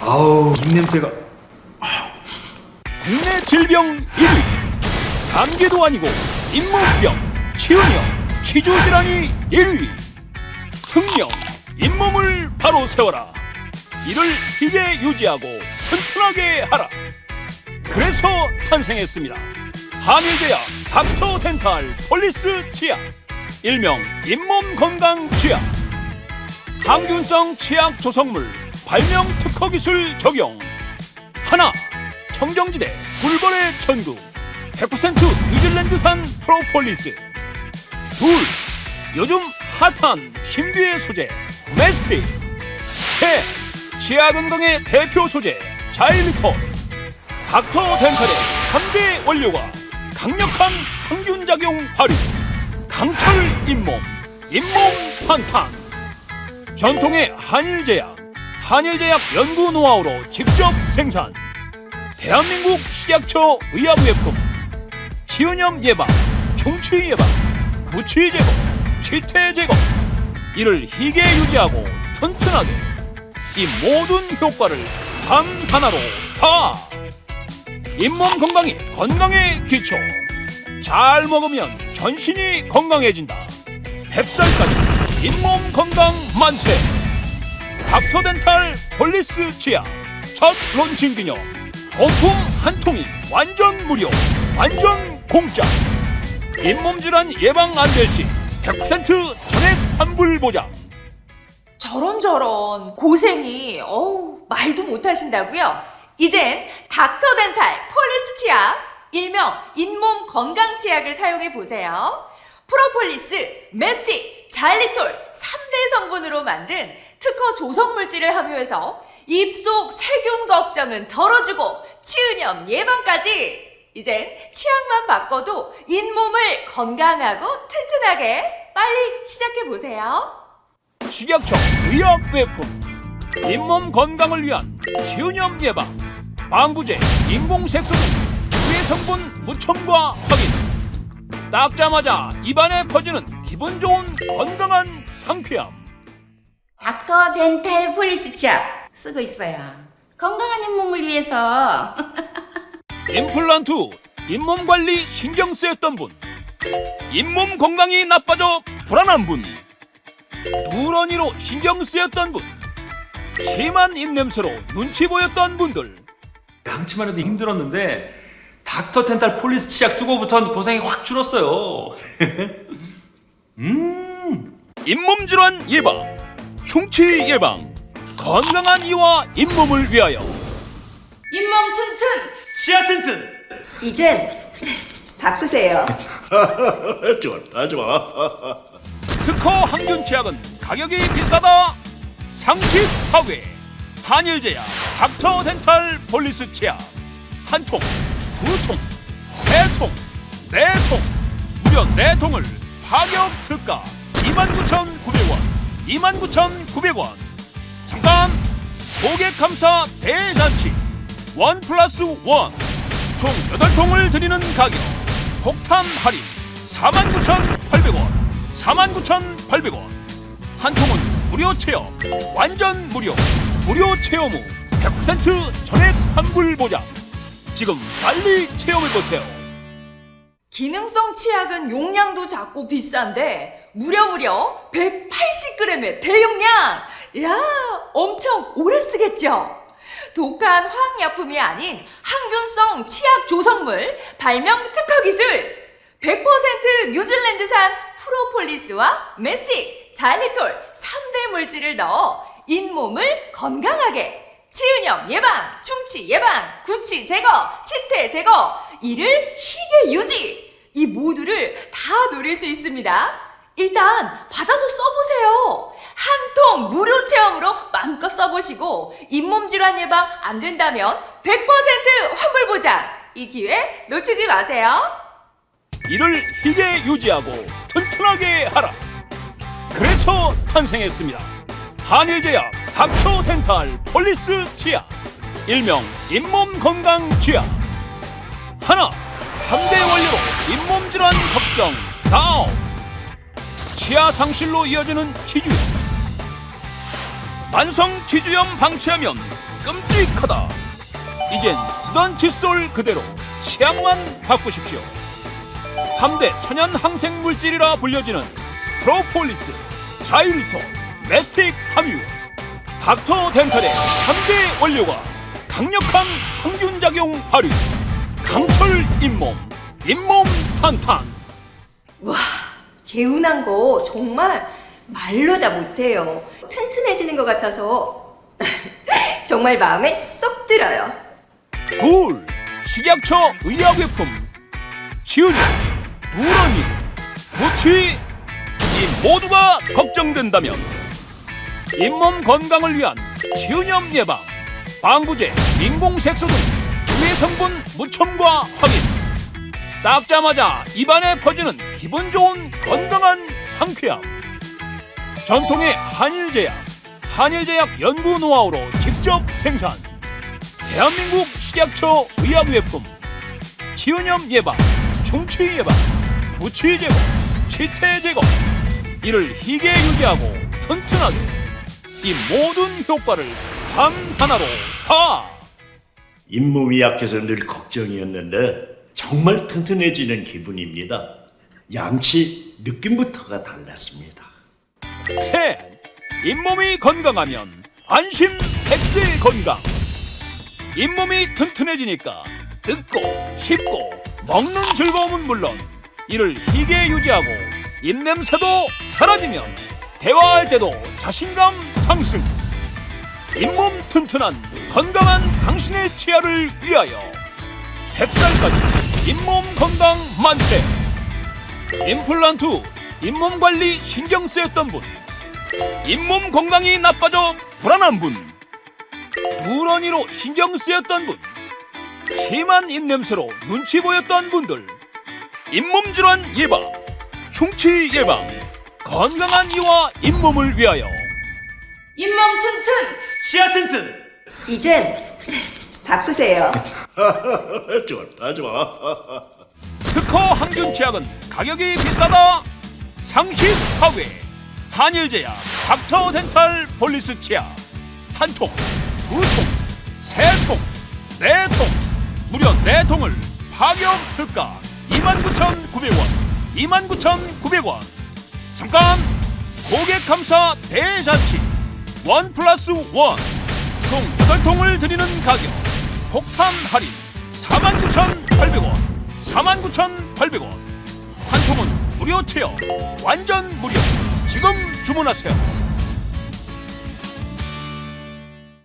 아우 입냄새가. 국내 질병 1위. 감기도 아니고 잇몸병 치은염 치주질환이 1위. 특명 잇몸을 바로 세워라. 이를 희게 유지하고 튼튼하게 하라. 그래서 탄생했습니다. 한일대학 닥터덴탈 폴리스 치약. 일명 잇몸 건강 치약. 항균성 치약 조성물 발명 특허 기술 적용. 하나 청정지대 굴벌의 천국. 100% 뉴질랜드산 프로폴리스. 둘 요즘 핫한 신비의 소재 메스틱 셋 치아 건강의 대표 소재 자일리톨 닥터 덴탈의 3대 원료가 강력한 항균작용 발휘. 강철 잇몸 잇몸 탄탄. 전통의 한일제약 한일제약 연구 노하우로 직접 생산. 대한민국 식약처 의약의약품 치은염 예방, 충치 예방, 구취 제거, 치태 제거. 이를 희게 유지하고 튼튼하게 이 모든 효과를 단 하나로 다 잇몸 건강이 건강의 기초. 잘 먹으면 전신이 건강해진다. 100살까지 잇몸 건강 만세 닥터덴탈 폴리스 치약 첫 론칭 기념 거품 한 통이 완전 무료 완전 공짜 잇몸 질환 예방 안될 시 100% 전액 환불 보장 저런 저런 고생이 어우 말도 못하신다고요? 이젠 닥터덴탈 폴리스 치약 일명 잇몸 건강 치약을 사용해 보세요. 프로폴리스, 메스틱, 잘리톨 3대 성분으로 만든 특허 조성 물질을 함유해서 입속 세균 걱정은 덜어주고 치은염 예방까지 이젠 치약만 바꿔도 잇몸을 건강하고 튼튼하게 빨리 시작해 보세요. 식약처 의약 외품 잇몸 건강을 위한 치은염 예방 방부제 인공 색소 등 유해 성분 무첨가 확인 닦자마자 입안에 퍼지는 기분 좋은 건강한 상쾌함 닥터 덴탈 폴리스 치약 쓰고 있어요. 건강한 잇몸을 위해서. 임플란트 잇몸 관리 신경 쓰였던 분. 잇몸 건강이 나빠져 불안한 분. 누런이로 신경 쓰였던 분. 심한 입냄새로 눈치 보였던 분들. 양치만 해도 힘들었는데 닥터 텐탈 폴리스 치약 쓰고부터는 고생이 확 줄었어요. 잇몸 질환 예방 충치 예방. 건강한 이와 잇몸을 위하여. 잇몸 튼튼. 치아 튼튼. 이젠 바꾸세요. 좋아, 좋아. 특허 항균 치약은 가격이 비싸다. 상식 하회 한일제약 닥터 덴탈 폴리스 치약. 한 통, 두 통, 세 통, 네 통, 무려 네 통을 파격 특가 29,900원, 29,900원. 잠깐! 고객 감사 대잔치. 원 플러스 원. 총 8통을 드리는 가격. 폭탄 할인. 49,800원. 49,800원. 한 통은 무료 체험. 완전 무료. 무료 체험 후 100% 전액 환불 보장. 지금 빨리 체험해보세요. 기능성 치약은 용량도 작고 비싼데 무려 무려 180g의 대용량! 야, 엄청 오래 쓰겠죠? 독한 화학약품이 아닌 항균성 치약 조성물 발명 특허 기술 100% 뉴질랜드산 프로폴리스와 메스틱, 잘리톨 3대 물질을 넣어 잇몸을 건강하게 치은염 예방, 충치 예방, 구취 제거, 치태 제거 이를 희게 유지 이 모두를 다 누릴 수 있습니다. 일단 받아서 써보세요. 한 통 무료 체험으로 마음껏 써보시고 잇몸 질환 예방 안 된다면 100% 환불 보장. 이 기회 놓치지 마세요. 이를 희게 유지하고 튼튼하게 하라. 그래서 탄생했습니다. 한일제약 닥터 덴탈 폴리스 치약 일명 잇몸 건강 치약. 하나 3대 원료로 잇몸 질환 걱정 다운 치아 상실로 이어지는 치주염 만성 치주염 방치하면 끔찍하다. 이젠 쓰던 칫솔 그대로 치약만 바꾸십시오. 3대 천연 항생 물질이라 불려지는 프로폴리스, 자유리토, 메스틱 함유, 닥터 덴탈의 3대 원료가 강력한 항균 작용 발휘, 강철 잇몸, 잇몸 탄탄. 와, 개운한 거 정말 말로 다 못해요. 튼튼해지는 것 같아서 정말 마음에 쏙 들어요. 둘 식약처 의약외품 치은이 누런이 부치 이 모두가 걱정된다면 잇몸 건강을 위한 치은염 예방 방부제 인공색소 등 유해 성분 무첨가 확인 닦자마자 입안에 퍼지는 기분 좋은 건강한 상쾌함. 전통의 한일제약 한일제약 연구 노하우로 직접 생산. 대한민국 식약처 의약외품 치은염 예방, 충치 예방, 부치 제거, 치태 제거 이를 희게 유지하고 튼튼하게 이 모든 효과를 단 하나로 다. 잇몸이 약해서 늘 걱정이었는데 정말 튼튼해지는 기분입니다. 양치 느낌부터가 달랐습니다. 셋 잇몸이 건강하면 안심 백세 건강 잇몸이 튼튼해지니까 뜯고 씹고 먹는 즐거움은 물론 이를 희게 유지하고 입냄새도 사라지면 대화할 때도 자신감 상승 잇몸 튼튼한 건강한 당신의 치아를 위하여 100살까지 잇몸 건강 만세. 임플란트 잇몸 관리 신경 쓰였던 분. 잇몸 건강이 나빠져 불안한 분, 누런이로 신경 쓰였던 분, 심한 입냄새로 눈치 보였던 분들, 잇몸 질환 예방, 충치 예방, 건강한 이와 잇몸을 위하여. 잇몸 튼튼. 치아 튼튼. 이젠 바꾸세요. 좋다 좋아. 특허 항균 치약은 가격이 비싸다. 상식 하회 한일제약 닥터 덴탈 폴리스 치약 한 통, 두 통, 세 통, 네 통, 무려 네 통을 파격 특가 29,900원, 29,900원. 잠깐 고객 감사 대잔치 원 플러스 원. 총 8통을 드리는 가격 폭탄 할인. 49,800원. 49,800원. 한 통은 무료 체험. 완전 무료. 지금 주문하세요